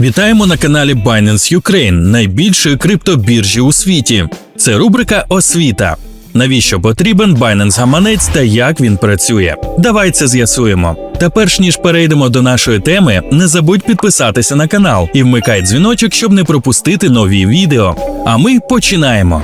Вітаємо на каналі Binance Ukraine, найбільшої криптобіржі у світі. Це рубрика Освіта. Навіщо потрібен Binance гаманець та як він працює? Давай це з'ясуємо. Та перш ніж перейдемо до нашої теми, не забудь підписатися на канал і вмикай дзвіночок, щоб не пропустити нові відео. А ми починаємо.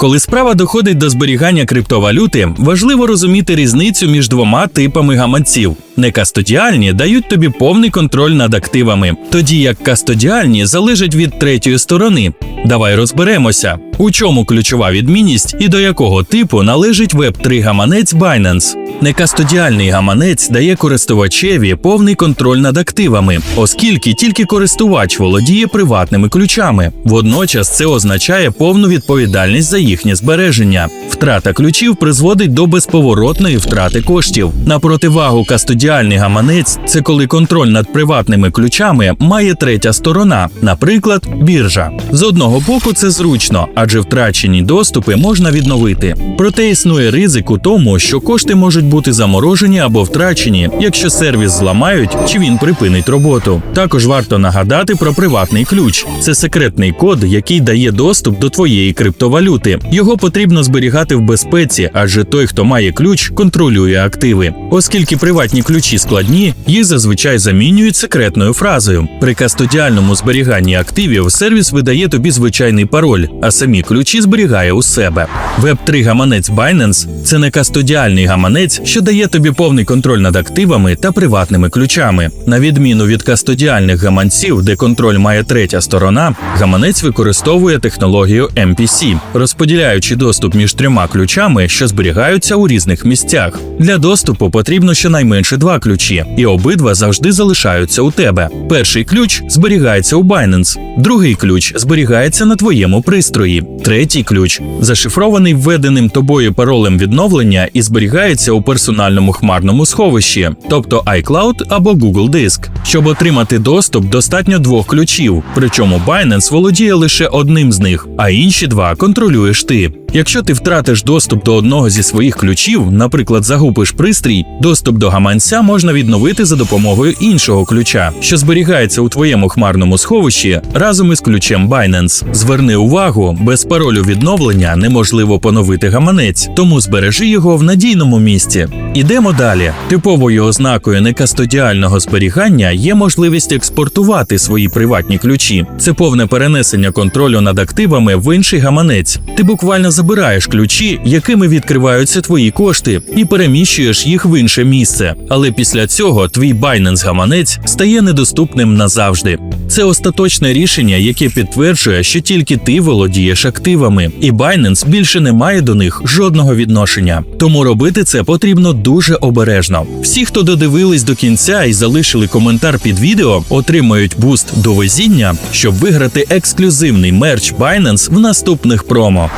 Коли справа доходить до зберігання криптовалюти, важливо розуміти різницю між двома типами гаманців. Некастодіальні дають тобі повний контроль над активами, тоді як кастодіальні залежать від третьої сторони. Давай розберемося, у чому ключова відмінність і до якого типу належить Web3 гаманець Binance. Некастодіальний гаманець дає користувачеві повний контроль над активами, оскільки тільки користувач володіє приватними ключами. Водночас це означає повну відповідальність за їхнє збереження. Втрата ключів призводить до безповоротної втрати коштів. На противагу кастодіальний гаманець це коли контроль над приватними ключами має третя сторона, наприклад, біржа. З одного боку, це зручно, адже втрачені доступи можна відновити. Проте існує ризик у тому, що кошти можуть бути заморожені або втрачені, якщо сервіс зламають чи він припинить роботу. Також варто нагадати про приватний ключ. Це секретний код, який дає доступ до твоєї криптовалюти. Його потрібно зберігати в безпеці, адже той, хто має ключ, контролює активи. Оскільки приватні ключі складні, їх зазвичай замінюють секретною фразою. При кастодіальному зберіганні активів сервіс видає тобі звичайний пароль, а самі ключі зберігає у себе. Web3 гаманець Binance – це не кастодіальний гаманець, що дає тобі повний контроль над активами та приватними ключами. На відміну від кастодіальних гаманців, де контроль має третя сторона, гаманець використовує технологію MPC, розподіляючи доступ між трьома ключами, що зберігаються у різних місцях. Для доступу потрібно щонайменше два ключі, і обидва завжди залишаються у тебе. Перший ключ зберігається у Binance, другий ключ зберігається на твоєму пристрої. Третій ключ зашифрований введеним тобою паролем відновлення і зберігається у персональному хмарному сховищі, тобто iCloud або Google Диск. Щоб отримати доступ, достатньо двох ключів, причому Binance володіє лише одним з них, а інші два контролюєш ти. Якщо ти втратиш доступ до одного зі своїх ключів, наприклад, загубиш пристрій, доступ до гаманця можна відновити за допомогою іншого ключа, що зберігається у твоєму хмарному сховищі разом із ключем Binance. Зверни увагу, без паролю відновлення неможливо поновити гаманець, тому збережи його в надійному місці. Ідемо далі. Типовою ознакою некастодіального зберігання є можливість експортувати свої приватні ключі. Це повне перенесення контролю над активами в інший гаманець. Ти буквально забираєш ключі, якими відкриваються твої кошти, і переміщуєш їх в інше місце. Але після цього твій Binance гаманець стає недоступним назавжди. Це остаточне рішення, яке підтверджує, що тільки ти володієш активами, і Binance більше не має до них жодного відношення. Тому робити це потрібно дуже обережно. Всі, хто додивились до кінця і залишили коментар під відео, отримають буст до везіння, щоб виграти ексклюзивний мерч Binance в наступних промо.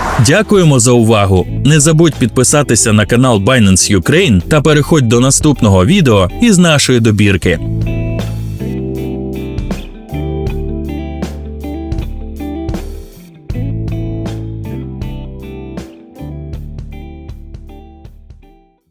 Дякуємо за увагу! Не забудь підписатися на канал Binance Ukraine та переходь до наступного відео із нашої добірки.